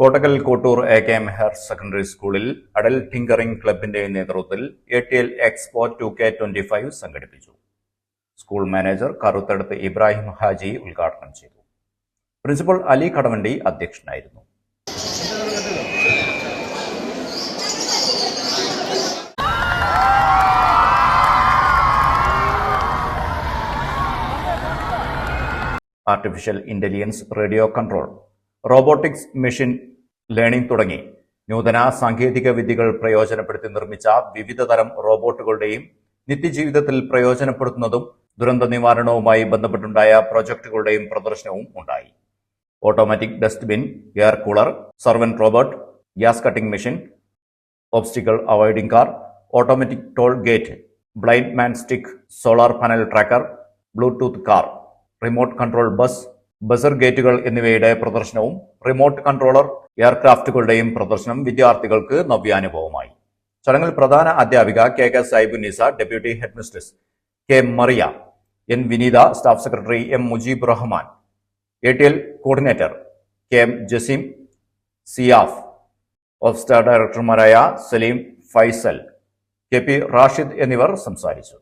Kottakkal Kottur A K M higher secondary സ്കൂളിൽ Atal tinkering ക്ലബിന്റെ നേതൃത്വത്തിൽ A T L expo two K twenty five സംഘടിപ്പിച്ചു. School manager കറുത്തടുത്ത് Ibrahim Haji ഉദ്ഘാടനം ചെയ്തു. പ്രിൻസിപ്പൽ അലി കടവണ്ടി അധ്യക്ഷനായിരുന്നു. Artificial intelligence radio control robotics machine learning തുടങ്ങി. നൂതന സാങ്കേതിക വിദ്യകൾ പ്രയോജനപ്പെടുത്തി നിർമ്മിച്ച വിവിധ തരം റോബോട്ടുകളുടെയും നിത്യജീവിതത്തിൽ പ്രയോജനപ്പെടുത്തുന്നതും ദുരന്ത നിവാരണവുമായി ബന്ധപ്പെട്ടുണ്ടായ പ്രൊജക്ടുകളുടെയും പ്രദർശനവും ഉണ്ടായി. Automatic dustbin air cooler servant robot gas cutting machine obstacle avoiding car automatic toll gate blind man stick solar panel tracker bluetooth car remote control bus buzzer ഗേറ്റുകൾ എന്നിവയുടെ പ്രദർശനവും റിമോട്ട് കൺട്രോളർ എയർക്രാഫ്റ്റുകളുടെയും പ്രദർശനം വിദ്യാർത്ഥികൾക്ക് നവ്യാനുഭവമായി. ചടങ്ങിൽ പ്രധാന അധ്യാപിക K K Sahibunnisa deputy headmistress K Mariya N Vineetha staff secretary M Mujeeb Rahman A T L coordinator K M Jaseem Siyaf of star ഡയറക്ടർമാരായ Saleem Faisal K P Rashid എന്നിവർ സംസാരിച്ചു.